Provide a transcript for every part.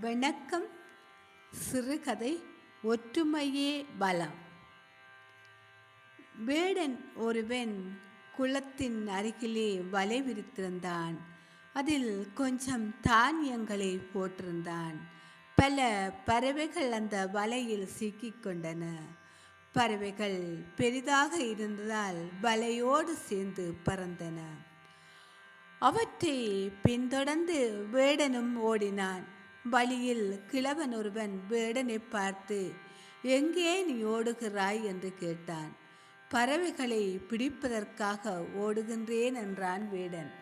வணக்கம் சிறுகதை ஒற்றுமையே பலம். வேடன் ஒருவன் குளத்தின் அருகிலே வலை விரித்திருந்தான். அதில் கொஞ்சம் தானியங்களை போட்டிருந்தான். பல பறவைகள் அந்த வலையில் சிக்கிக்கொண்டன பறவைகள் பெரிதாக இருந்ததால் வலையோடு சேர்ந்து பறந்தன. அவற்றை பின்தொடர்ந்து வேடனும் ஓடினான். வழியில் கிழவன் ஒருவன் வேடனை பார்த்து எங்கே நீ ஓடுகிறாய்? என்று கேட்டான். பறவைகளை பிடிப்பதற்காக ஓடுகின்றேன் என்றான் வேடன்.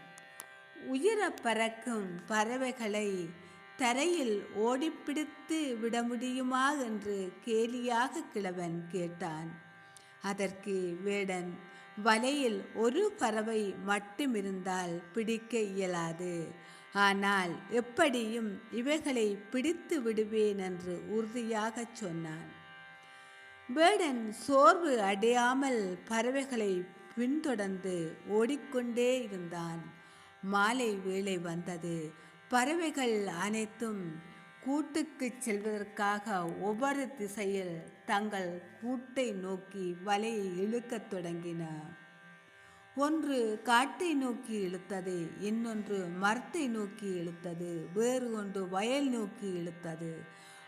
உயர பறக்கும் பறவைகளை தரையில் ஓடிப்பிடித்து விட முடியுமா? என்று கேலியாக கிழவன் கேட்டான். அதற்கு வேடன் வலையில் ஒரு பறவை மட்டுமிருந்தால் பிடிக்க இயலாது. ஆனால் எப்படியும் இவைகளை பிடித்து விடுவேன் என்று உறுதியாகச் சொன்னான். வேடன் சோர்வு அடையாமல் பறவைகளை பின்தொடர்ந்து ஓடிக்கொண்டே இருந்தான். மாலை வேளை வந்தது. பறவைகள் அனைத்தும் கூட்டுக்கு செல்வதற்காக ஒவ்வொரு திசையில் தங்கள் கூட்டை நோக்கி வலையை இழுக்கத் தொடங்கின. ஒன்று காட்டை நோக்கி இழுத்தது இன்னொன்று மரத்தை நோக்கி இழுத்தது வேறு ஒன்று வயல் நோக்கி இழுத்தது.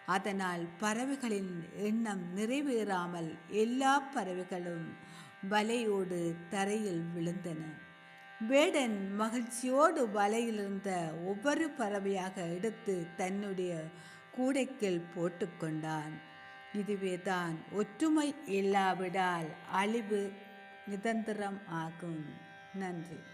அதனால் பறவைகளின் எண்ணம் நிறைவேறாமல் எல்லா பறவைகளும் வலையோடு தரையில் விழுந்தன. வேடன் மகிழ்ச்சியோடு வலையிலிருந்த ஒவ்வொரு பறவையாக எடுத்து தன்னுடைய கூடைக்குள் போட்டுக்கொண்டான். இதுவேதான் ஒற்றுமை இல்லாவிடால் அழிவு நிதந்திரம் ஆகும். நன்றி.